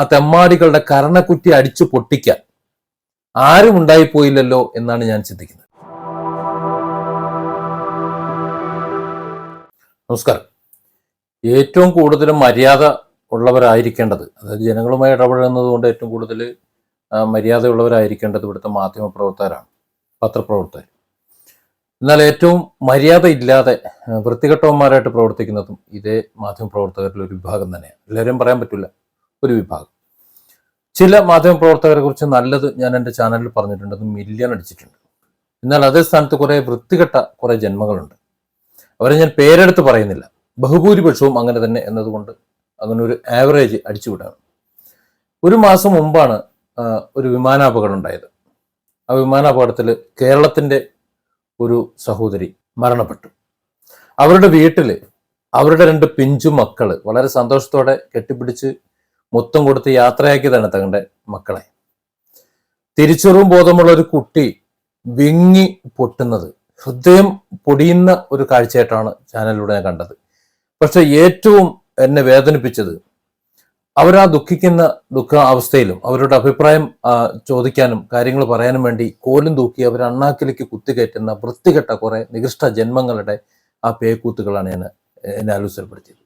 ആ തെമ്മാടികളുടെ കരണക്കുറ്റി അടിച്ചു പൊട്ടിക്കാൻ ആരും ഉണ്ടായിപ്പോയില്ലല്ലോ എന്നാണ് ഞാൻ ചിന്തിക്കുന്നത്. നമസ്കാരം. ഏറ്റവും കൂടുതൽ മര്യാദ ഉള്ളവരായിരിക്കേണ്ടത് അതായത് ജനങ്ങളുമായി ഇടപഴകുന്നത് കൊണ്ട് ഏറ്റവും കൂടുതൽ മര്യാദയുള്ളവരായിരിക്കേണ്ടത് ഇവിടുത്തെ മാധ്യമപ്രവർത്തകരാണ് പത്രപ്രവർത്തകർ. എന്നാൽ ഏറ്റവും മര്യാദ ഇല്ലാതെ വൃത്തികെട്ടവന്മാരായിട്ട് പ്രവർത്തിക്കുന്നതും ഇതേ മാധ്യമപ്രവർത്തകരിൽ ഒരു വിഭാഗം തന്നെയാണ്. എല്ലാവരും പറയാൻ പറ്റില്ല. ഒരു വിഭാഗം. ചില മാധ്യമപ്രവർത്തകരെ കുറിച്ച് നല്ലത് ഞാൻ എന്റെ ചാനലിൽ പറഞ്ഞിട്ടുണ്ട് അത് മില്യൺ അടിച്ചിട്ടുണ്ട്. എന്നാൽ അതേ സ്ഥാനത്ത് കുറെ വൃത്തികെട്ട കുറെ ജന്മങ്ങളുണ്ട്. അവരെ ഞാൻ പേരെടുത്ത് പറയുന്നില്ല. ബഹുഭൂരിപക്ഷവും അങ്ങനെ തന്നെ എന്നതുകൊണ്ട് അങ്ങനെ ഒരു ആവറേജ് അടിച്ചുവിടാണ് ഒരു മാസം മുമ്പാണ് ഒരു വിമാനാപകടം ഉണ്ടായത്. ആ വിമാനാപകടത്തിൽ കേരളത്തിന്റെ ഒരു സഹോദരി മരണപ്പെട്ടു. അവരുടെ വീട്ടിൽ അവരുടെ രണ്ട് പിഞ്ചു മക്കൾ വളരെ സന്തോഷത്തോടെ കെട്ടിപ്പിടിച്ച് മൊത്തം കൊടുത്ത് യാത്രയാക്കിയതാണ് തങ്ങളുടെ മക്കളെ. തിരിച്ചറിവും ബോധമുള്ള ഒരു കുട്ടി വിങ്ങി പൊട്ടുന്നത്. ഹൃദയം പൊടിയുന്ന ഒരു കാഴ്ചയായിട്ടാണ് ചാനലിലൂടെ ഞാൻ കണ്ടത്. പക്ഷെ ഏറ്റവും എന്നെ വേദനിപ്പിച്ചത് അവരാ ദുഃഖിക്കുന്ന ദുഃഖ അവസ്ഥയിലും അവരുടെ അഭിപ്രായം ചോദിക്കാനും കാര്യങ്ങൾ പറയാനും വേണ്ടി കോലും തൂക്കി അവർ അണ്ണാക്കിലേക്ക് കുത്തിക്കയറ്റുന്ന വൃത്തികെട്ട കുറെ നികൃഷ്ട ജന്മങ്ങളുടെ ആ പേക്കൂത്തുകളാണ് ഞാൻ എന്നെ ആലോചനപ്പെടുത്തിയത്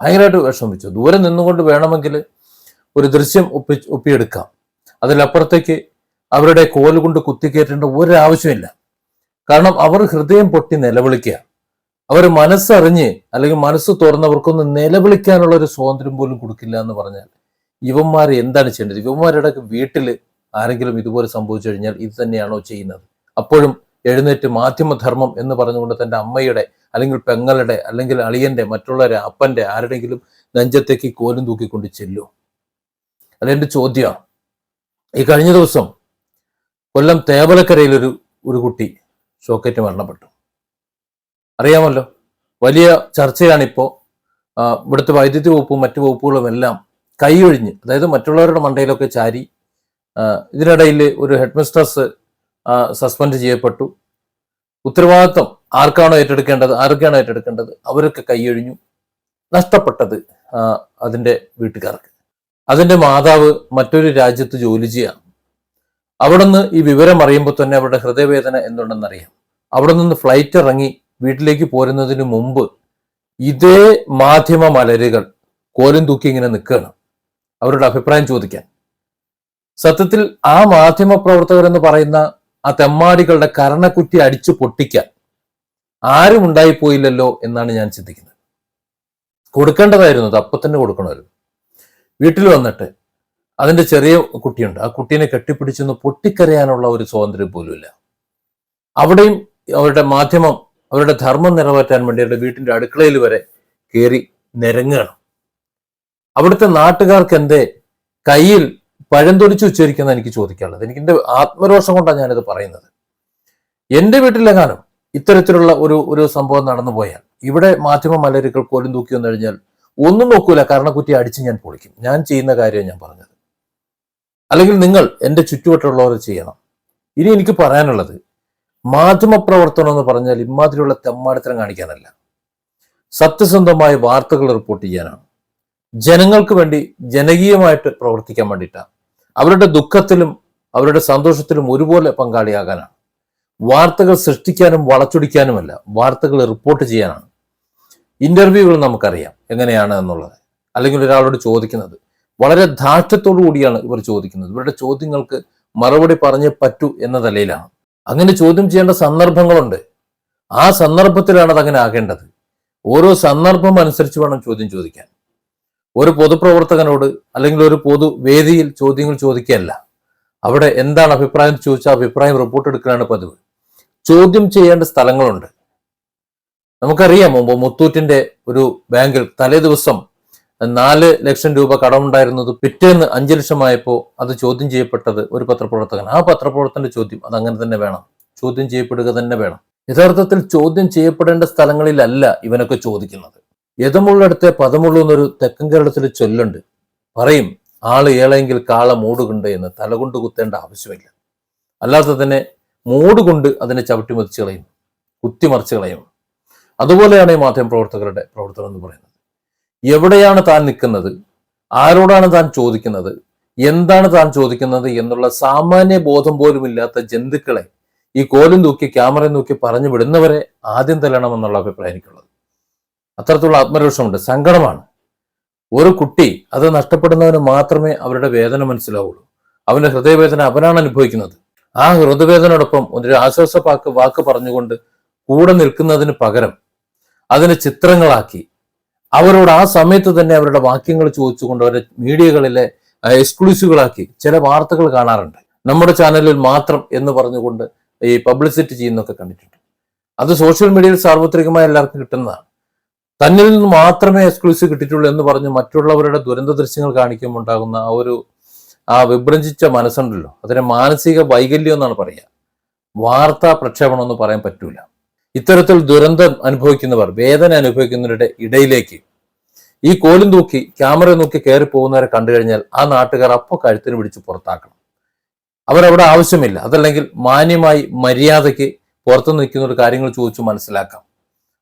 ഭയങ്കരമായിട്ട് വിഷമിച്ചു. ദൂരെ നിന്നുകൊണ്ട് വേണമെങ്കിൽ ഒരു ദൃശ്യം ഒപ്പി ഒപ്പിയെടുക്കാം. അതിലപ്പുറത്തേക്ക് അവരുടെ കോൽ കൊണ്ട് കുത്തിക്കയറ്റേണ്ട ഒരാവശ്യമില്ല. കാരണം അവർ ഹൃദയം പൊട്ടി നിലവിളിക്കുക. അവർ മനസ്സറിഞ്ഞ് അല്ലെങ്കിൽ മനസ്സ് തുറന്നവർക്കൊന്ന് നിലവിളിക്കാനുള്ള ഒരു സ്വാതന്ത്ര്യം പോലും കൊടുക്കില്ല എന്ന് പറഞ്ഞാൽ ഇവന്മാർ എന്താണ് ചെയ്യേണ്ടത്? ഇവന്മാരുടെ വീട്ടിൽ ആരെങ്കിലും ഇതുപോലെ സംഭവിച്ചു കഴിഞ്ഞാൽ ഇത് തന്നെയാണോ ചെയ്യുന്നത്? അപ്പോഴും എഴുന്നേറ്റ് മാധ്യമധർമ്മം എന്ന് പറഞ്ഞുകൊണ്ട് തന്റെ അമ്മയുടെ അല്ലെങ്കിൽ പെങ്ങളുടെ അല്ലെങ്കിൽ അളിയന്റെ മറ്റുള്ളവരെ അപ്പന്റെ ആരുടെങ്കിലും നെഞ്ചത്തേക്ക് കോലും തൂക്കിക്കൊണ്ട് ചെല്ലും. അതെന്റെ ചോദ്യമാണ്. ഈ കഴിഞ്ഞ ദിവസം കൊല്ലം തേവലക്കരയിലൊരു ഒരു കുട്ടി ഷോക്കറ്റ് മരണപ്പെട്ടു. അറിയാമല്ലോ വലിയ ചർച്ചയാണിപ്പോൾ. ഇവിടുത്തെ വൈദ്യുതി വകുപ്പും മറ്റു വകുപ്പുകളും എല്ലാം കൈയൊഴിഞ്ഞ് അതായത് മറ്റുള്ളവരുടെ മണ്ടയിലൊക്കെ ചാരി ഇതിനിടയിൽ ഒരു ഹെഡ് മിസ്ട്രസ് സസ്പെൻഡ് ചെയ്യപ്പെട്ടു. ഉത്തരവാദിത്വം ആർക്കാണോ ഏറ്റെടുക്കേണ്ടത്? ആരൊക്കെയാണോ ഏറ്റെടുക്കേണ്ടത്? അവരൊക്കെ കൈയൊഴിഞ്ഞു നഷ്ടപ്പെട്ടത് അതിന്റെ വീട്ടുകാർക്ക്. അതിന്റെ മാതാവ് മറ്റൊരു രാജ്യത്ത് ജോലി ചെയ്യാം. അവിടെ നിന്ന് ഈ വിവരം അറിയുമ്പോൾ തന്നെ അവരുടെ ഹൃദയവേദന എന്തുണ്ടെന്നറിയാം. അവിടെ നിന്ന് ഫ്ലൈറ്റ് ഇറങ്ങി വീട്ടിലേക്ക് പോരുന്നതിന് മുമ്പ് ഇതേ മാധ്യമ മലരുകൾ കോലും തൂക്കി ഇങ്ങനെ നിൽക്കുകയാണ്. അവരുടെ അഭിപ്രായം ചോദിക്കാൻ. സത്യത്തിൽ ആ മാധ്യമ പ്രവർത്തകർ എന്ന് പറയുന്ന ആ തെമ്മാടികളുടെ കരണക്കുറ്റി അടിച്ചു പൊട്ടിക്കാൻ ആരും ഉണ്ടായിപ്പോയില്ലല്ലോ എന്നാണ് ഞാൻ ചിന്തിക്കുന്നത്. കൊടുക്കേണ്ടതായിരുന്നു അത് അപ്പം തന്നെ കൊടുക്കണമായിരുന്നു. വീട്ടിൽ വന്നിട്ട് അതിന്റെ ചെറിയ കുട്ടിയുണ്ട്. ആ കുട്ടീനെ കെട്ടിപ്പിടിച്ചൊന്ന് പൊട്ടിക്കരയാനുള്ള ഒരു സ്വാതന്ത്ര്യം പോലുമില്ല അവിടെയും അവരുടെ മാധ്യമം അവരുടെ ധർമ്മം നിറവേറ്റാൻ വേണ്ടി അവരുടെ വീട്ടിന്റെ അടുക്കളയിൽ വരെ കയറി നിരങ്ങുകയാണ് അവിടുത്തെ നാട്ടുകാർക്ക് എന്തേ? കയ്യിൽ പഴംതൊലിച്ച് ഉച്ചരിക്കുന്ന എനിക്ക് ചോദിക്കാനുള്ളത്. എനിക്ക് എന്റെ ആത്മരോഷം കൊണ്ടാണ് ഞാനിത് പറയുന്നത്. എന്റെ വീട്ടിലെങ്ങാനും ഇത്തരത്തിലുള്ള ഒരു ഒരു സംഭവം നടന്നു പോയാൽ ഇവിടെ മാധ്യമ മലരുകൾ കോലും തൂക്കി വന്നു കഴിഞ്ഞാൽ ഒന്നും നോക്കൂല. കരണക്കുറ്റി അടിച്ച് ഞാൻ പൊളിക്കും. ഞാൻ ചെയ്യുന്ന കാര്യം ഞാൻ പറഞ്ഞത്. അല്ലെങ്കിൽ നിങ്ങൾ എന്റെ ചുറ്റുവട്ടമുള്ളവർ ചെയ്യണം. ഇനി എനിക്ക് പറയാനുള്ളത് മാധ്യമ പ്രവർത്തനം എന്ന് പറഞ്ഞാൽ ഇമാതിരിയുള്ള തെമ്മാടിത്തരം കാണിക്കാനല്ല. സത്യസന്ധമായ വാർത്തകൾ റിപ്പോർട്ട് ചെയ്യാനാണ്. ജനങ്ങൾക്ക് വേണ്ടി ജനകീയമായിട്ട് പ്രവർത്തിക്കാൻ വേണ്ടിയിട്ടാണ്. അവരുടെ ദുഃഖത്തിലും അവരുടെ സന്തോഷത്തിലും ഒരുപോലെ പങ്കാളിയാകാനാണ്. വാർത്തകൾ സൃഷ്ടിക്കാനും വളച്ചൊടിക്കാനുമല്ല വാർത്തകൾ റിപ്പോർട്ട് ചെയ്യാനാണ്. ഇന്റർവ്യൂകൾ നമുക്കറിയാം എങ്ങനെയാണ് എന്നുള്ളത്. അല്ലെങ്കിൽ ഒരാളോട് ചോദിക്കുന്നത്. വളരെ ധാർഷ്ട്യത്തോടു കൂടിയാണ് ഇവർ ചോദിക്കുന്നത്. ഇവരുടെ ചോദ്യങ്ങൾക്ക് മറുപടി പറഞ്ഞേ പറ്റൂ എന്ന നിലയിലാണ്. അങ്ങനെ ചോദ്യം ചെയ്യേണ്ട സന്ദർഭങ്ങളുണ്ട്. ആ സന്ദർഭത്തിലാണ് അതങ്ങനെ ആകേണ്ടത്. ഓരോ സന്ദർഭം അനുസരിച്ച് വേണം ചോദ്യം ചോദിക്കാൻ. ഒരു പൊതുപ്രവർത്തകനോട് അല്ലെങ്കിൽ ഒരു പൊതുവേദിയിൽ ചോദ്യങ്ങൾ ചോദിക്കുകയല്ല. അവിടെ എന്താണ് അഭിപ്രായം എന്ന് ചോദിച്ചാൽ അഭിപ്രായം റിപ്പോർട്ട് എടുക്കലാണ് പതിവ്. ചോദ്യം ചെയ്യേണ്ട സ്ഥലങ്ങളുണ്ട്. നമുക്കറിയാം മുമ്പ് മുത്തൂറ്റിന്റെ ഒരു ബാങ്കിൽ തലേ ദിവസം നാല് ലക്ഷം രൂപ കടമുണ്ടായിരുന്നത് പിറ്റേന്ന് അഞ്ച് ലക്ഷമായപ്പോൾ അത് ചോദ്യം ചെയ്യപ്പെട്ടത് ഒരു പത്രപ്രവർത്തകൻ ആ പത്രപ്രവർത്തകന്റെ ചോദ്യം അത് അങ്ങനെ തന്നെ വേണം. ചോദ്യം ചെയ്യപ്പെടുക തന്നെ വേണം. യഥാർത്ഥത്തിൽ ചോദ്യം ചെയ്യപ്പെടേണ്ട സ്ഥലങ്ങളിലല്ല ഇവനൊക്കെ ചോദിക്കുന്നത്. യഥമുള്ളിടത്തെ പദമുള്ളൂ എന്നൊരു തെക്കൻ കേരളത്തിൽ ചൊല്ലുണ്ട്. പറയും ആൾ ഏളെങ്കിൽ കാള മൂടുകുണ്ട് എന്ന് തലകൊണ്ട് കുത്തേണ്ട ആവശ്യമില്ല. അല്ലാതെ തന്നെ മൂടുകൊണ്ട് അതിനെ ചവിട്ടി മതിച്ച് കളയും കുത്തിമറിച്ച് കളയും അതുപോലെയാണ് ഈ മാധ്യമ പ്രവർത്തകരുടെ പ്രവർത്തനം എന്ന് പറയുന്നത്. എവിടെയാണ് താൻ നിൽക്കുന്നത്? ആരോടാണ് താൻ ചോദിക്കുന്നത്? എന്താണ് താൻ ചോദിക്കുന്നത് എന്നുള്ള സാമാന്യ ബോധം പോലും ഇല്ലാത്ത ജന്തുക്കളെ ഈ കോലും തൂക്കി ക്യാമറയും തൂക്കി പറഞ്ഞു വിടുന്നവരെ ആദ്യം തല്ലണമെന്നുള്ള അഭിപ്രായം എനിക്കുള്ളത്. അത്തരത്തിലുള്ള ആത്മരോഷമുണ്ട്. സങ്കടമാണ്. ഒരു കുട്ടി അത് നഷ്ടപ്പെടുന്നവന് മാത്രമേ അവരുടെ വേദന മനസ്സിലാവുള്ളൂ. അവന്റെ ഹൃദയവേദന അവനാണ് അനുഭവിക്കുന്നത്. ആ ഹൃദയവേദനയോടൊപ്പം ഒരു ആശ്വാസ വാക്ക് വാക്ക് പറഞ്ഞുകൊണ്ട് കൂടെ നിൽക്കുന്നതിന് പകരം അതിനെ ചിത്രങ്ങളാക്കി അവരോട് ആ സമയത്ത് തന്നെ അവരുടെ വാക്യങ്ങൾ ചോദിച്ചുകൊണ്ട് അവരെ മീഡിയകളിലെ എക്സ്ക്ലൂസീവുകളാക്കി ചില വാർത്തകൾ കാണാറുണ്ട്. നമ്മുടെ ചാനലിൽ മാത്രം എന്ന് പറഞ്ഞുകൊണ്ട് ഈ പബ്ലിസിറ്റി ചെയ്യുന്നൊക്കെ കണ്ടിട്ടുണ്ട്. അത് സോഷ്യൽ മീഡിയയിൽ സാർവത്രികമായി എല്ലാവർക്കും കിട്ടുന്നതാണ്. തന്നിൽ നിന്ന് മാത്രമേ എക്സ്ക്ലൂസീവ് കിട്ടിയിട്ടുള്ളൂ എന്ന് പറഞ്ഞ് മറ്റുള്ളവരുടെ ദുരന്ത ദൃശ്യങ്ങൾ കാണിക്കുമ്പോൾ ഉണ്ടാകുന്ന ആ ഒരു ആ വിഭ്രഞ്ചിച്ച മനസ്സുണ്ടല്ലോ. അതിനെ മാനസിക വൈകല്യം എന്നാണ് പറയുക. വാർത്താ പ്രക്ഷേപണം എന്ന് പറയാൻ പറ്റൂല. ഇത്തരത്തിൽ ദുരന്തം അനുഭവിക്കുന്നവർ വേദന അനുഭവിക്കുന്നവരുടെ ഇടയിലേക്ക് ഈ കോലും തൂക്കി ക്യാമറ നോക്കി കയറി പോകുന്നവരെ കണ്ടു കഴിഞ്ഞാൽ ആ നാട്ടുകാർ അപ്പോൾ കഴുത്തിന് പിടിച്ച് പുറത്താക്കണം. അവരവിടെ ആവശ്യമില്ല. അതല്ലെങ്കിൽ മാന്യമായി മര്യാദയ്ക്ക് പുറത്തു നിൽക്കുന്ന ഒരു കാര്യങ്ങൾ ചോദിച്ചു മനസ്സിലാക്കാം.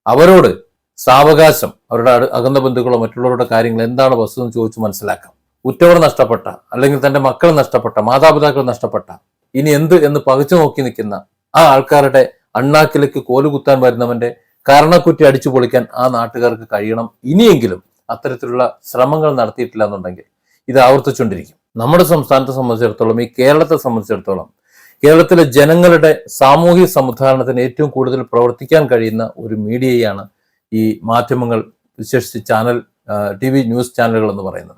അവരോട് സാവകാശം അവരുടെ അകന്ന ബന്ധുക്കളോ മറ്റുള്ളവരുടെ കാര്യങ്ങൾ എന്താണ് വസ്തു എന്ന് ചോദിച്ചു മനസ്സിലാക്കാം. ഉറ്റവർ നഷ്ടപ്പെട്ട അല്ലെങ്കിൽ തന്റെ മക്കൾ നഷ്ടപ്പെട്ട മാതാപിതാക്കൾ നഷ്ടപ്പെട്ട ഇനി എന്ത് എന്ന് പകച്ചു നോക്കി നിൽക്കുന്ന ആ ആൾക്കാരുടെ അണ്ണാക്കിലേക്ക് കോലുകുത്താൻ വരുന്നവന്റെ കാരണക്കുറ്റി അടിച്ചു പൊളിക്കാൻ ആ നാട്ടുകാർക്ക് കഴിയണം. ഇനിയെങ്കിലും അത്തരത്തിലുള്ള ശ്രമങ്ങൾ നടത്തിയിട്ടില്ല എന്നുണ്ടെങ്കിൽ ഇത് ആവർത്തിച്ചുകൊണ്ടിരിക്കും. നമ്മുടെ സംസ്ഥാനത്തെ സംബന്ധിച്ചിടത്തോളം ഈ കേരളത്തെ സംബന്ധിച്ചിടത്തോളം കേരളത്തിലെ ജനങ്ങളുടെ സാമൂഹിക സമുദ്ധാരണത്തിന് ഏറ്റവും കൂടുതൽ പ്രവർത്തിക്കാൻ കഴിയുന്ന ഒരു മീഡിയയാണ് ഈ മാധ്യമങ്ങൾ വിശേഷിച്ച് ചാനൽ ടി വി ന്യൂസ് ചാനലുകൾ എന്ന് പറയുന്നത്.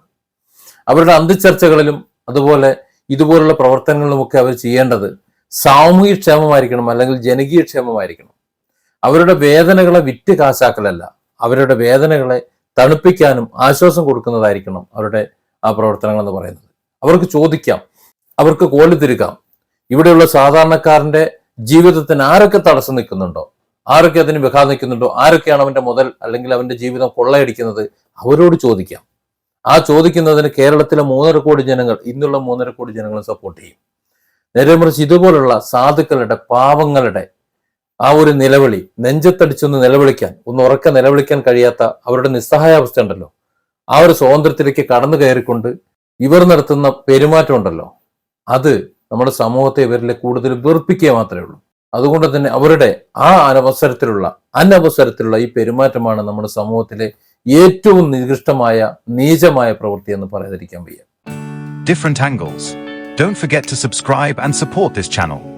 അവരുടെ അന്ത്യചർച്ചകളിലും അതുപോലെ ഇതുപോലുള്ള പ്രവർത്തനങ്ങളിലുമൊക്കെ അവർ ചെയ്യേണ്ടത് സാമൂഹിക ക്ഷേമമായിരിക്കണം അല്ലെങ്കിൽ ജനകീയ ക്ഷേമമായിരിക്കണം. അവരുടെ വേദനകളെ വിറ്റ് കാശാക്കലല്ല. അവരുടെ വേദനകളെ തണുപ്പിക്കാനും ആശ്വാസം കൊടുക്കുന്നതായിരിക്കണം അവരുടെ ആ പ്രവർത്തനങ്ങൾ എന്ന് പറയുന്നത്. അവർക്ക് ചോദിക്കാം. അവർക്ക് കോൽ തിരുകാം. ഇവിടെയുള്ള സാധാരണക്കാരന്റെ ജീവിതത്തിന് ആരൊക്കെ തടസ്സം നിൽക്കുന്നുണ്ടോ? ആരൊക്കെ അതിന് വിഘാതം നിൽക്കുന്നുണ്ടോ ആരൊക്കെയാണ് അവന്റെ മുതൽ അല്ലെങ്കിൽ അവന്റെ ജീവിതം കൊള്ളയടിക്കുന്നത് അവരോട് ചോദിക്കാം. ആ ചോദിക്കുന്നതിന് കേരളത്തിലെ മൂന്നര കോടി ജനങ്ങൾ ഇന്നുള്ള മൂന്നര കോടി ജനങ്ങളും സപ്പോർട്ട് ചെയ്യും. നേരെ മറിച്ച് ഇതുപോലുള്ള സാധുക്കളുടെ പാവങ്ങളുടെ ആ ഒരു നിലവിളി നെഞ്ചത്തടിച്ചൊന്ന് നിലവിളിക്കാൻ ഒന്ന് ഉറക്ക നിലവിളിക്കാൻ കഴിയാത്ത അവരുടെ നിസ്സഹായാവസ്ഥ ഉണ്ടല്ലോ. ആ ഒരു സ്വാതന്ത്ര്യത്തിലേക്ക് കടന്നു കയറിക്കൊണ്ട് ഇവർ നടത്തുന്ന പെരുമാറ്റം ഉണ്ടല്ലോ. അത് നമ്മുടെ സമൂഹത്തെ ഇവരിലെ കൂടുതൽ വെറുപ്പിക്കുക മാത്രമേ ഉള്ളൂ. അതുകൊണ്ട് തന്നെ അവരുടെ ആ അനവസരത്തിലുള്ള അനവസരത്തിലുള്ള ഈ പെരുമാറ്റമാണ് നമ്മുടെ സമൂഹത്തിലെ ഏറ്റവും നികൃഷ്ടമായ നീചമായ പ്രവൃത്തി എന്ന് പറയാതിരിക്കാൻ വയ്യ different angles don't forget to subscribe and support this channel.